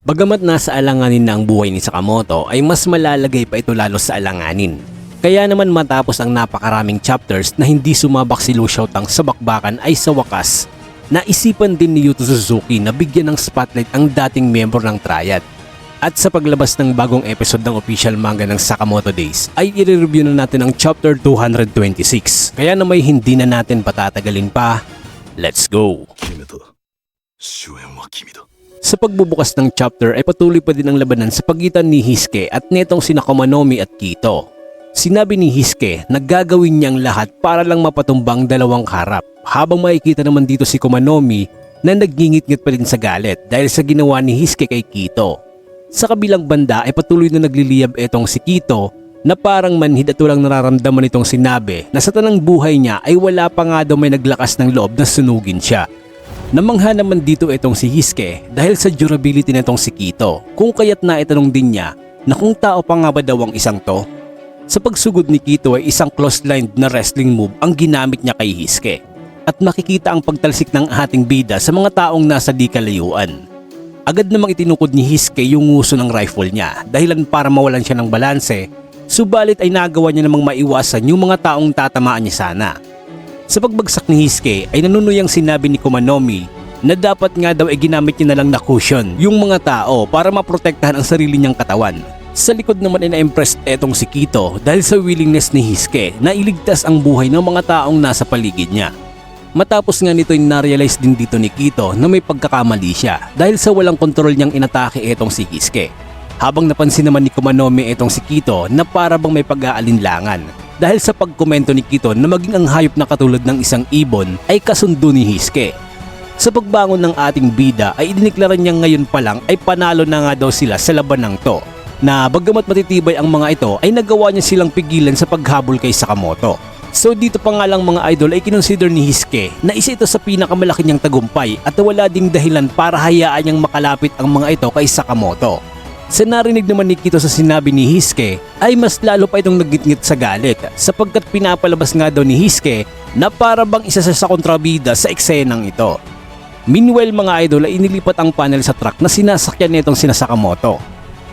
Bagamat nasa alanganin na ang buhay ni Sakamoto ay mas malalagay pa ito lalo sa alanganin. Kaya naman matapos ang napakaraming chapters na hindi sumabak si Lu Xiaotang sa bakbakan ay sa wakas, naisipan din ni Yuto Suzuki na bigyan ng spotlight ang dating member ng Triad. At sa paglabas ng bagong episode ng official manga ng Sakamoto Days ay i-review na natin ang chapter 226. Kaya na may hindi na natin patatagalin pa. Let's go! Kimi. Shuen wa kimi da. Sa pagbubukas ng chapter ay patuloy pa din ang labanan sa pagitan ni Hiske at netong sina Komanomi at Kito. Sinabi ni Hiske na gagawin niyang lahat para lang mapatumbang dalawang harap habang makikita naman dito si Komanomi na nagngingit-ngit pa rin sa galit dahil sa ginawa ni Hiske kay Kito. Sa kabilang banda ay patuloy na nagliliyab etong si Kito na parang manhid at walang nararamdaman itong sinabi na sa tanang buhay niya ay wala pa nga daw may naglakas ng loob na sunugin siya. Namangha naman dito itong si Hiske dahil sa durability nitong si Kito kung kaya't naitanong din niya na kung tao pa nga ba daw ang isang to. Sa pagsugod ni Kito ay isang close-lined na wrestling move ang ginamit niya kay Hiske at makikita ang pagtalsik ng ating bida sa mga taong nasa di kalayuan. Agad namang itinukod ni Hiske yung nguso ng rifle niya dahilan para mawalan siya ng balanse subalit ay nagawa niya namang maiwasan yung mga taong tatamaan niya sana. Sa pagbagsak ni Hiske ay nanunuyang sinabi ni Kumanomi na dapat nga daw ay ginamit niya na lang na cushion yung mga tao para maprotektahan ang sarili niyang katawan. Sa likod naman ay na-impressed etong si Kito dahil sa willingness ni Hiske na iligtas ang buhay ng mga taong nasa paligid niya. Matapos nga nito ay na-realize din dito ni Kito na may pagkakamali siya dahil sa walang kontrol niyang inatake etong si Hiske. Habang napansin naman ni Kumanomi etong si Kito na para bang may pag-aalinlangan dahil sa pagkomento ni Kito na maging ang hayop na katulad ng isang ibon ay kasundo ni Hiske. Sa pagbangon ng ating bida ay idiniklara niya ngayon pa lang ay panalo na nga daw sila sa laban ng to na bagamat matitibay ang mga ito ay nagawa niya silang pigilan sa paghabol kay Sakamoto. So dito pa nga lang mga idol ay kinonsider ni Hiske na isa ito sa pinakamalaki niyang tagumpay at wala ding dahilan para hayaan niyang makalapit ang mga ito kay Sakamoto. Sa narinig naman ni Kito sa sinabi ni Hiske ay mas lalo pa itong nagitngit sa galit sapagkat pinapalabas nga daw ni Hiske na para bang isa sa kontrabida sa eksenang ito. Meanwhile mga idol ay inilipat ang panel sa truck na sinasakyan nitong sina Sakamoto.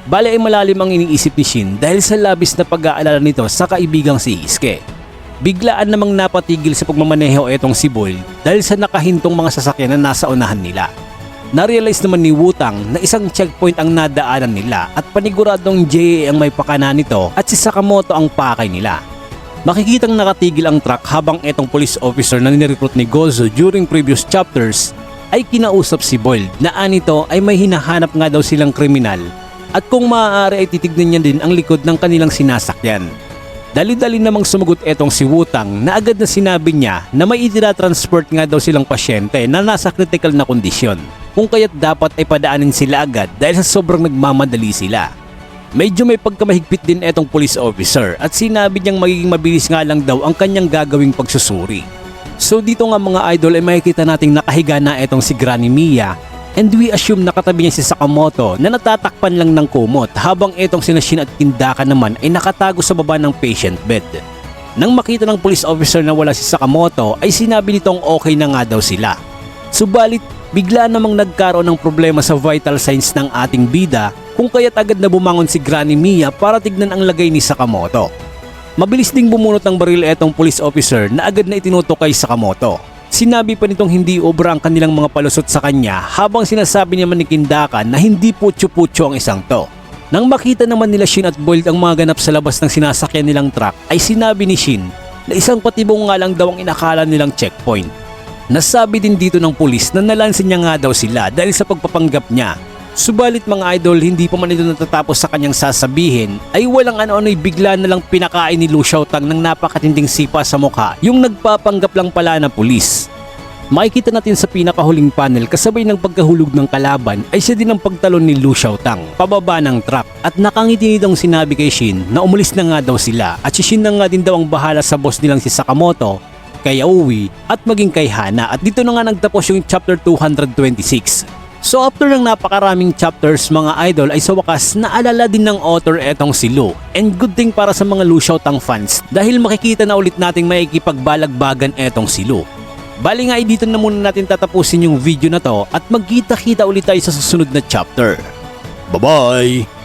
Bale ay malalim ang iniisip ni Shin dahil sa labis na pag-aalala nito sa kaibigang si Hiske. Biglaan namang napatigil sa pagmamaneho etong si Boyle dahil sa nakahintong mga sasakyan na nasa unahan nila. Narealize naman ni Wutang na isang checkpoint ang nadaanan nila at paniguradong JA ang may pakana nito at si Sakamoto ang pakay nila. Makikitang nakatigil ang truck habang etong police officer na nirecruit ni Gozo during previous chapters ay kinausap si Boyle na anito ay may hinahanap nga daw silang kriminal at kung maaari ay titignan niya din ang likod ng kanilang sinasakyan. Dali-dali namang sumagot etong si Wutang na agad na sinabi niya na may itira-transport nga daw silang pasyente na nasa critical na kondisyon kung kaya't dapat ay padaanin sila agad dahil sa sobrang nagmamadali sila. Medyo may pagkamahigpit din etong police officer at sinabi niyang magiging mabilis nga lang daw ang kanyang gagawing pagsusuri. So dito nga mga idol ay makikita nating nakahiga na etong si Granny Mia and we assume nakatabi niya si Sakamoto na natatakpan lang ng kumot habang etong sina Shin at Kindaka naman ay nakatago sa baba ng patient bed. Nang makita ng police officer na wala si Sakamoto ay sinabi nitong okay na nga daw sila. Subalit bigla namang nagkaroon ng problema sa vital signs ng ating bida kung kaya't agad na bumangon si Granny Mia para tignan ang lagay ni Sakamoto. Mabilis ding bumunot ng baril etong police officer na agad na itinutok kay Sakamoto. Sinabi pa nitong hindi obra ang kanilang mga palusot sa kanya habang sinasabi niya man ni Kindaka na hindi putyo-putyo ang isang to. Nang makita naman nila Shin at Boyd ang mga ganap sa labas ng sinasakyan nilang truck ay sinabi ni Shin na isang patibong nga lang daw ang inakala nilang checkpoint. Nasabi din dito ng pulis na nalansin niya nga daw sila dahil sa pagpapanggap niya. Subalit mga idol, hindi pa man ito natatapos sa kanyang sasabihin, ay walang ano-ano'y bigla na lang pinakain ni Lu Xiaotang ng napakatinding sipa sa mukha, yung nagpapanggap lang pala na pulis. Makikita natin sa pinakahuling panel kasabay ng pagkahulog ng kalaban ay siya din ang pagtalon ni Lu Xiaotang pababa ng truck at nakangiti nitong sinabi kay Shin na umalis na nga daw sila at si Shin na nga din daw ang bahala sa boss nilang si Sakamoto kay Aoi at maging kay Hana at dito na nga nagtapos yung chapter 226. So after ng napakaraming chapters mga idol ay sa wakas naalala din ng author etong si Lu and good thing para sa mga Lu Xiaotang fans dahil makikita na ulit nating maikipagbalagbagan etong si Lu. Bali nga ay dito na muna natin tatapusin yung video na to at magkita-kita ulit tayo sa susunod na chapter. Bye-bye!